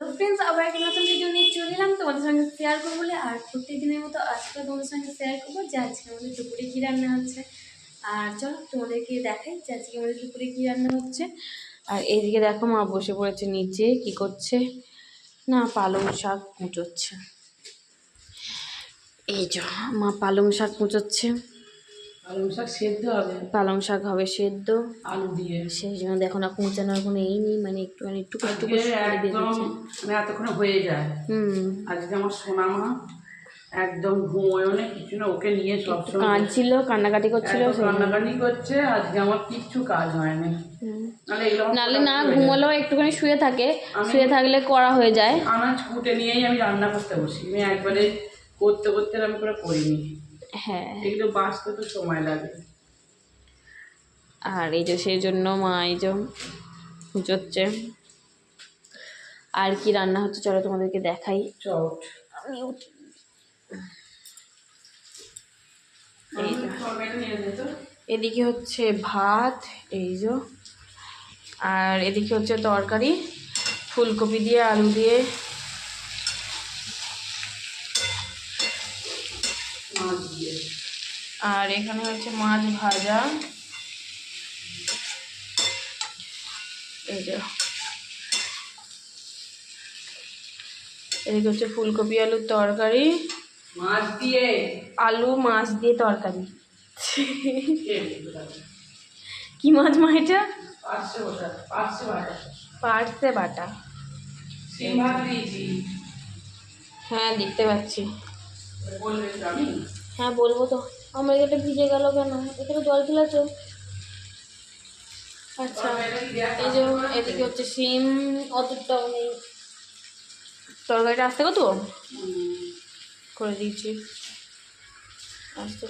Friends আবার একটা নতুন ভিডিও নিয়ে চলে এলাম। তোমাদের সঙ্গে শেয়ার করব বলে। আর প্রত্যেক দিনের মতো আজকে তোমাদের সঙ্গে শেয়ার করব যে আজকে আমাদের দুপুরে কী রান্না হচ্ছে। আর চলো, তোমাদেরকে দেখাই যে আজকে আমাদের দুপুরে কী রান্না হচ্ছে। আর এইদিকে দেখো মা বসে পড়েছে নিচে, কি করছে? না, পালং শাক কুচোচ্ছে। এই যে, মা পালং শাক কুচোচ্ছে। পালং শাক সেদ্ধ হবে? পালং শাক হবে সেদ্ধ। আলু দিয়ে? সেই জন্য দেখো না কুচানোর কোনো এই নেই মানে একটু একটু দিয়ে একদম দিচ্ছে মানে এতক্ষণে হয়ে যায়। হুম। আজকে আমার সোনা মা একদম ঘুমোয়ও না কিছু না ওকে নিয়ে সবসময় কাঁদছিল কান্নাকাটি করছিল সেই করছে আজকে আমার কিচ্ছু কাজ হয়নি। নাহলে না। ঘুমালেও একটুখানি শুয়ে থাকে শুয়ে থাকলে করা হয়ে যায়। আনাজ কুটে নিয়েই আমি রান্না করতে বসি। আমি একবারে করতে করতে আমি করে করিনি। হ্যাঁ। এগুলো বাঁচতে তো সময় লাগে। আর এই যে সেই জন্য মা এই যে হুঁচোচ্ছে আর কি রান্না হচ্ছে চলো তোমাদেরকে দেখাই। আমি এদিকে হচ্ছে ভাত এই যে। আর এদিকে হচ্ছে তরকারি ফুলকপি দিয়ে আলু দিয়ে। মাছ দিয়ে আর এখানে হচ্ছে মাছ ভাজা। এই যে। এদিকে হচ্ছে ফুলকপি আলুর তরকারি। মাছ দিয়ে? আলু মাছ দিয়ে তরকারি। কি মাছ মা এটা? পার্সে বাটা। হ্যাঁ দেখতে পাচ্ছি। হ্যাঁ বলব তো। আমার এটা ভিজে গেল কেন? এখানে জল ফেলেছো আচ্ছা এই যে এদিকে হচ্ছে সিম অতটাও নেই তরকারিটা আসতে কত করে দিয়েছি। আস্তে।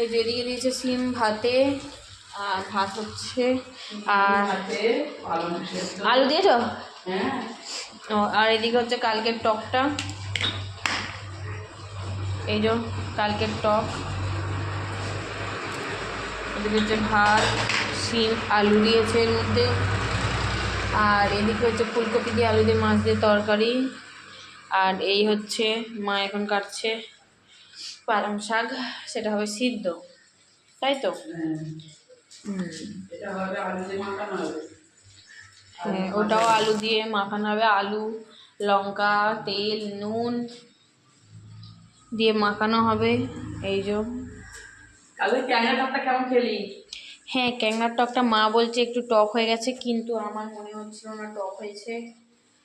এই যে এদিকে দিয়েছে সিম ভাতে আর ভাত হচ্ছে আর আলু দিয়েছ? হ্যাঁ। ও আর এদিকে হচ্ছে কালকের টকটা। এই যে কালকের টক। এদিকে হচ্ছে ভাত, শিম, আলু দিয়েছে এর মধ্যে। আর এদিকে হচ্ছে ফুলকপি দিয়ে আলু দিয়ে মাছ দিয়ে তরকারি। আর এই হচ্ছে মা এখন কাটছে পালং শাক, সেটা হবে সিদ্ধ। তাই তো? হ্যাঁ ওটাও আলু দিয়ে মাখানো হবে। আলু, লঙ্কা, তেল, নুন দিয়ে মাখানো হবে এই যে। হ্যাঁ ক্যাংড়ার টকটা মা বলছে একটু টক হয়ে গেছে কিন্তু আমার মনে হচ্ছিল না টক হয়েছে।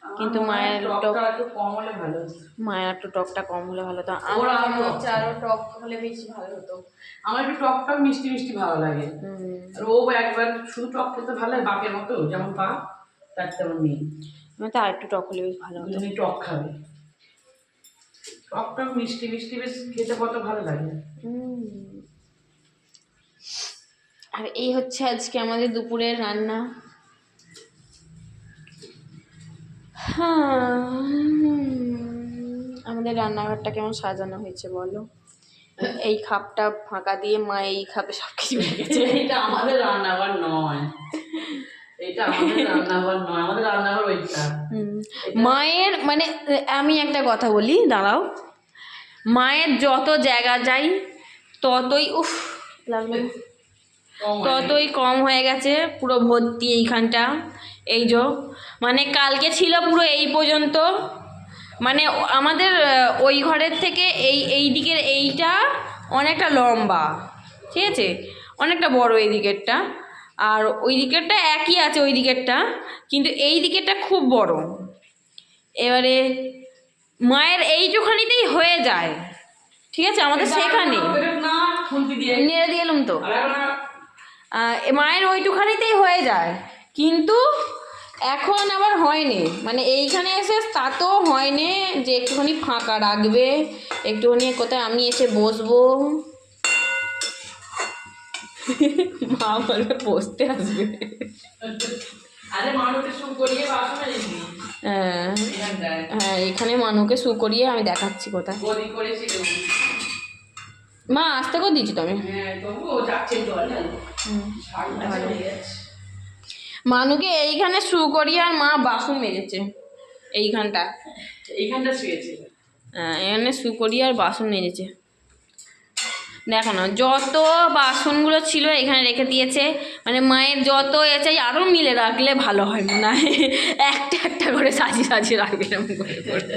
কিন্তু মায়ের টকটা টক- একটু কম হলে ভালো হতো। মায়ের একটু টকটা কম হলে ভালো হতো। আমার মনে টক হচ্ছে আরও টক হলে বেশি ভালো হতো। আমার একটু টকটা মিষ্টি মিষ্টি ভালো লাগে। আর ও একবার শুধু টক খেতে ভালো লাগে বাপের মতো যেমন পা তার তেমন নেই। আমার তো আর একটু টক হলে বেশ ভালো হতো। টক খাবে। টকটা মিষ্টি মিষ্টি বেশ খেতে কত ভালো লাগে। আর এই হচ্ছে আজকে আমাদের দুপুরের রান্না। হ্যাঁ আমাদের রান্নাঘরটা কেমন সাজানো হয়েছে বলো? এই খাপটা ফাঁকা দিয়ে মা এই খাপে সব কিছু রেখেছে। এটা আমাদের রান্নাঘর নয় এটা আমাদের রান্নাঘর নয় আমাদের রান্নাঘর ওইটা হুম। মায়ের মানে আমি একটা কথা বলি দাঁড়াও। মায়ের যত জায়গা যাই ততই উফ লাগল। ততই কম হয়ে গেছে পুরো ভর্তি এইখানটা। এই যে মানে কালকে ছিল পুরো এই পর্যন্ত। মানে আমাদের ওই ঘরের থেকে এই এই দিকের এইটা অনেকটা লম্বা। ঠিক আছে? অনেকটা বড় এই দিকেরটা। আর ওই দিকেরটা একই আছে ওই দিকেরটা। কিন্তু এই দিকেরটা খুব বড়। এবারে মায়ের এইটুখানিতেই হয়ে যায়। ঠিক আছে? আমাদের সেখানে। নেড়ে দিয়ে এলুম তো। মায়ের ওইটুখানিতেই হয়ে যায়। কিন্তু এখন আবার হয়নি। মানে এইখানে এসে তা তো হয়নি যে একটুখানি ফাঁকা রাখবে একটুখানি কোথায় আমি এসে বসবো। মা বলবে বসতে আসবে করিয়ে হ্যাঁ। হ্যাঁ এখানে মানুকে শু করিয়ে আমি দেখাচ্ছি কোথায়। মা আসতে করে দিচ্ছি তো আমি হ্যাঁ। যাচ্ছে মানুকে এইখানে শু করিয়ে আর মা বাসন মেজেছে এইখানটা। এইখানটা শুয়েছিল হ্যাঁ, এখানে সুকরি আর বাসন এনেছে দেখো না যত বাসনগুলো ছিল এখানে রেখে দিয়েছে মানে মায়ের যত এ চাই আরও মিলে রাখলে ভালো হয় মনে হয়। একটা একটা করে সাজিয়ে সাজিয়ে রাখবে এরকম করে করে।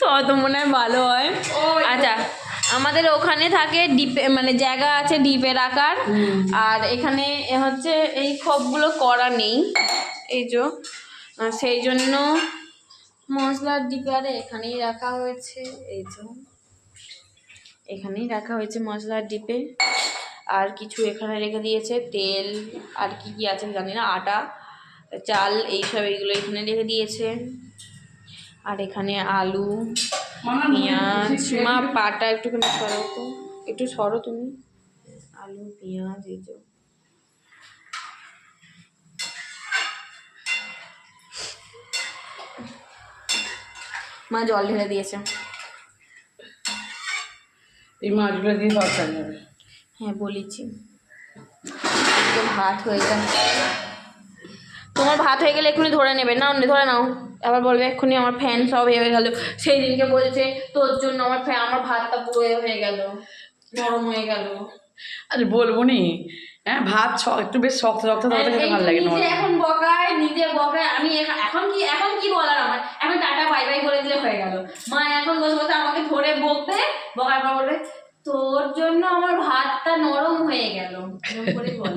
তত মনে হয় ভালো হয়। আচ্ছা আমাদের ওখানে থাকে ডিপে মানে জায়গা আছে ডিপে রাখার আর এখানে এ হচ্ছে এই খোপগুলো করা নেই। এই যে সেই জন্য মশলার ডিপারে এখানেই রাখা হয়েছে। এই যে। এখানেই রাখা হয়েছে মশলার ডিপে। আর কিছু এখানে রেখে দিয়েছে তেল, আর কি কি আছে জানি না, আটা, চাল, এইসব এইগুলো এখানে রেখে দিয়েছে। আর এখানে আলু, পেঁয়াজ, মা, পাটা একটুখানি সরো তো, একটু সরো তুমি। আলু, পেঁয়াজ, এই যে। মা জল ঢেলে দিয়েছে। এই মাছগুলো দিয়ে তরকারি হবে হ্যাঁ বলেছি। ভাত হয়ে যায় তোমার ভাত হয়ে গেলে এক্ষুনি ধরে নেবে। নাও ধরে নাও। আবার বলবে এক্ষুনি আমার ফ্যান সব হয়ে গেল। সেই দিনকে বলছে তোর জন্য আমার ফ্যান আমার ভাতটা পুরো হয়ে গেল। নরম হয়ে গেল। আরে বলব নি। হ্যাঁ ভাত একটু বেশ শক্ত শক্ত তরকারি খেতে ভালো লাগে নরম। এখন বকায় নিজে বকায় আমি এখ- এখন কি এখন কি বলার আমার? এখন টাটা বাই বাই করে দিলে হয়ে গেল। মা এখন বসে বসে আমাকে ধরে বকবে বকার পর বলবে তোর জন্য আমার ভাতটা নরম হয়ে গেল।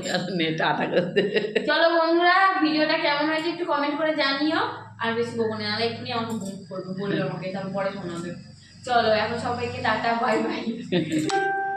আর করতে চলো বন্ধুরা ভিডিওটা কেমন হয়েছে একটু কমেন্ট করে জানিও। আর বেশি বকো না এক্ষুনি আমাকে মুখ করব বলে আমাকে তারপরে পরে শোনাবে। চলো এখন সবাইকে টাটা বাই বাই।